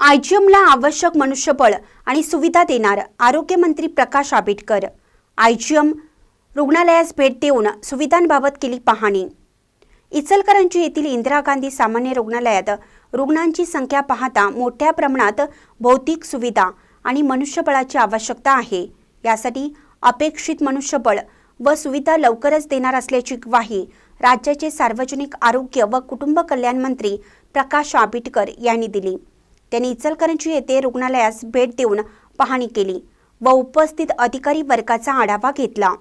आयजीएमला आवश्यक मनुष्यबळ आणि सुविधा देणार आरोग्यमंत्री प्रकाश आंबेडकर. आयजीएम रुग्णालयास भेट देऊन सुविधांबाबत केली पाहणी. इचलकरंजी येथील इंदिरा गांधी सामान्य रुग्णालयात रुग्णांची संख्या पाहता मोठ्या प्रमाणात भौतिक सुविधा आणि मनुष्यबळाची आवश्यकता आहे. यासाठी अपेक्षित मनुष्यबळ व सुविधा लवकरच देणार असल्याची ग्वाही राज्याचे सार्वजनिक आरोग्य व कुटुंब कल्याण मंत्री प्रकाश आंबेडकर यांनी दिली. त्यांनी इचलकरंजी येथे रुग्णालयास भेट देऊन पाहणी केली व उपस्थित अधिकारी वर्गाचा आढावा घेतला.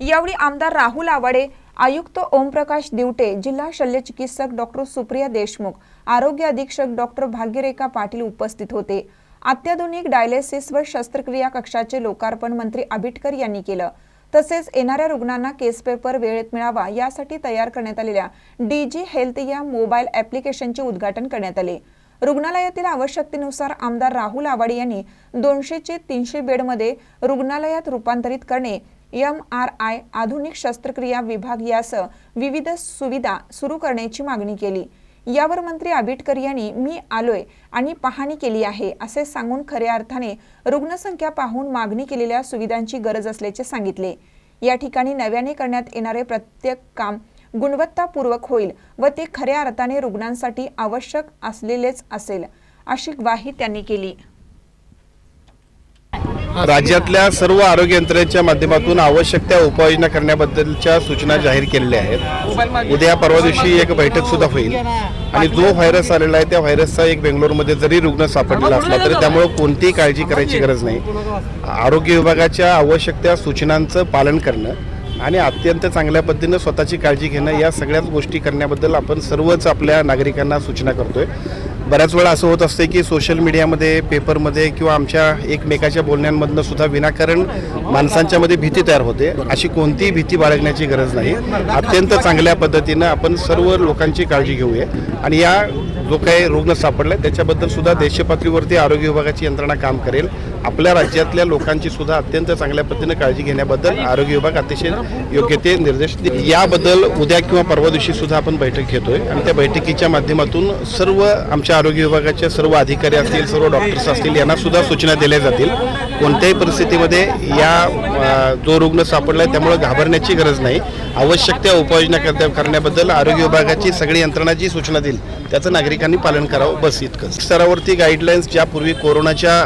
यावेळी आमदार राहुल आवाडे आयुक्त ओमप्रकाश दिवटे जिल्हा शल्यचिकित्सक डॉक्टर सुप्रिया देशमुख आरोग्य अधीक्षक डॉक्टर भाग्यरेखा पाटील उपस्थित होते. अत्याधुनिक डायलिसिस व शस्त्रक्रिया कक्षाचे लोकार्पण मंत्री आबिटकर यांनी केलं. तसेच येणाऱ्या रुग्णांना केस पेपर वेळेत मिळावा यासाठी तयार करण्यात आलेल्या डीजी हेल्थ या मोबाईल ॲप्लिकेशनचे उद्घाटन करण्यात आले. रुग्णालयातील आवश्यकतेनुसार आमदार राहुल आवाडे यांनी दोनशेचे तीनशे बेडमध्ये रुग्णालयात रूपांतरित करणे एम आर आय आधुनिक शस्त्रक्रिया विभाग यासह विविध सुविधा सुरू करण्याची मागणी केली. यावर मंत्री आबिटकर यांनी मी आलोय आणि पाहणी केली आहे असे सांगून खऱ्या अर्थाने रुग्णसंख्या पाहून मागणी केलेल्या सुविधांची गरज असल्याचे सांगितले. या ठिकाणी नव्याने करण्यात येणारे प्रत्येक काम गुणवत्तापूर्वक होईल व ते खऱ्या अर्थाने रुग्णांसाठी आवश्यक असलेलेच असेल अशी ग्वाही त्यांनी केली. राज्यातल्या सर्व आरोग्य यंत्रणेच्या माध्यमातून आवश्यक त्या उपाययोजना करण्याबद्दलच्या सूचना जाहीर केलेल्या आहेत. उद्या परवा दिवशी एक बैठक सुद्धा होईल. आणि जो व्हायरस आलेला आहे त्या व्हायरसचा एक बेंगलोरमध्ये जरी रुग्ण सापडलेला असला तरी त्यामुळे कोणतीही काळजी करायची गरज नाही. आरोग्य विभागाच्या आवश्यक त्या सूचनांचं पालन करणं आणि अत्यंत चांगल्या पद्धतीनं स्वतःची काळजी घेणं या सगळ्याच गोष्टी करण्याबद्दल आपण सर्वच आपल्या नागरिकांना सूचना करतोय. बऱ्याच वेळा असं होत असते की सोशल मीडियामध्ये पेपरमध्ये किंवा आमच्या एकमेकाच्या बोलण्यांमधनं सुद्धा विनाकारण माणसांच्यामध्ये भीती तयार होते. अशी कोणतीही भीती बाळगण्याची गरज नाही. अत्यंत चांगल्या पद्धतीनं आपण सर्व लोकांची काळजी घेऊया. आणि या जो काही रुग्ण सापडला त्याच्याबद्दल सुद्धा देशपातळीवरती आरोग्य विभागाची यंत्रणा काम करेल. आपल्या राज्यातल्या लोकांची सुद्धा अत्यंत चांगल्या पद्धतीने काळजी घेण्याबद्दल आरोग्य विभाग अतिशय योग्य ते निर्देश देईल. याबद्दल उद्या किंवा परवा दिवशी सुद्धा आपण बैठक घेतोय. आणि त्या बैठकीच्या माध्यमातून सर्व आमच्या आरोग्य विभागाच्या सर्व अधिकारी असतील सर्व डॉक्टर्स असतील यांना सुद्धा सूचना दिल्या जातील. कोणत्याही परिस्थितीमध्ये या जो रुग्ण सापडलाय त्यामुळे घाबरण्याची गरज नाही. आवश्यक त्या उपाययोजना करता- करण्याबद्दल आरोग्य विभागाची सगळी यंत्रणा जी सूचना देईल त्याचं नागरिकांनी पालन करावं. बस इतकं स्तरावरती गाईडलाईन्स ज्या पूर्वी कोरोनाच्या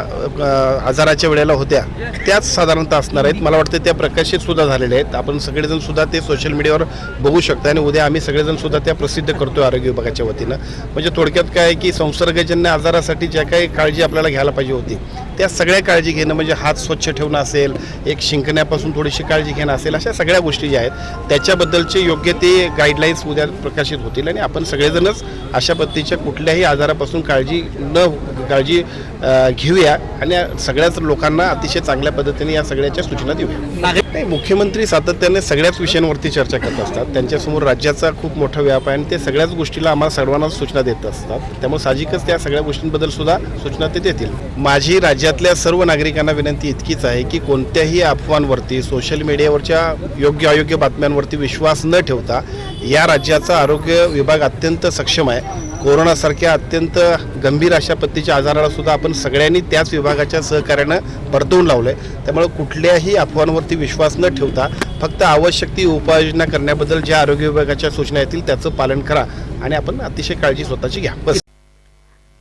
आजाराच्या वेळेला होत्या त्याच साधारणतः असणार आहेत. मला वाटतं त्या प्रकाशित सुद्धा झालेल्या आहेत. आपण सगळेजण सुद्धा ते सोशल मीडियावर बघू शकता आणि उद्या आम्ही सगळेजण सुद्धा त्या प्रसिद्ध करतोय आरोग्य विभागाच्या वतीनं. म्हणजे थोडक्यात काय आहे की संसर्गजन्य आजारासाठी ज्या काही काळजी आपल्याला घ्यायला पाहिजे होती त्या सगळ्या काळजी घेणं म्हणजे हात स्वच्छ ठेवणं असेल एक शिंकण्यापासून थोडीशी काळजी घेणं असेल अशा सगळ्या गोष्टी ज्या आहेत त्याच्याबद्दलचे योग्य ते गाईडलाईन्स उद्या प्रकाशित होतील आणि आपण सगळेजणच अशा पद्धतीच्या कुठल्याही आजारापासून काळजी न काळजी घेऊया आणि सगळ्याच लोकांना अतिशय चांगल्या पद्धतीने या सगळ्याच्या सूचना देऊया. नाही मुख्यमंत्री सातत्याने सगळ्याच विषयांवरती चर्चा करत असतात. त्यांच्यासमोर राज्याचा खूप मोठा व्याप आहे आणि ते सगळ्याच गोष्टीला आम्हाला सर्वांना सूचना देत असतात. त्यामुळे साहजिकच त्या सगळ्या गोष्टींबद्दल सुद्धा सूचना ते देतील. माझी राज्यातल्या सर्व नागरिकांना विनंती इतकीच आहे की कोणत्याही अफवांवरती सोशल मीडियावरच्या योग्य अयोग्य बातम्यांवरती विश्वास न ठेवता या राज्याचा आरोग्य विभाग अत्यंत सक्षम आहे. कोरोनासारख्या अत्यंत गंभीर अशा पद्धतीच्या आजाराला सुद्धा आपण सगळ्यांनी त्याच विभागाच्या सहकार्यानं परतवून लावलंय. त्यामुळे कुठल्याही अफवांवरती विश्वास न ठेवता फक्त आवश्यक ती उपाययोजना करण्याबद्दल ज्या आरोग्य विभागाच्या सूचना येतील त्याचं पालन करा आणि आपण अतिशय काळजी स्वतःची घ्या. बस.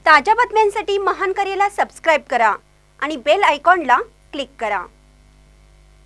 ताज्या बातम्यांसाठी महान कार्याला सबस्क्राईब करा आणि बेल आयकॉनला क्लिक करा.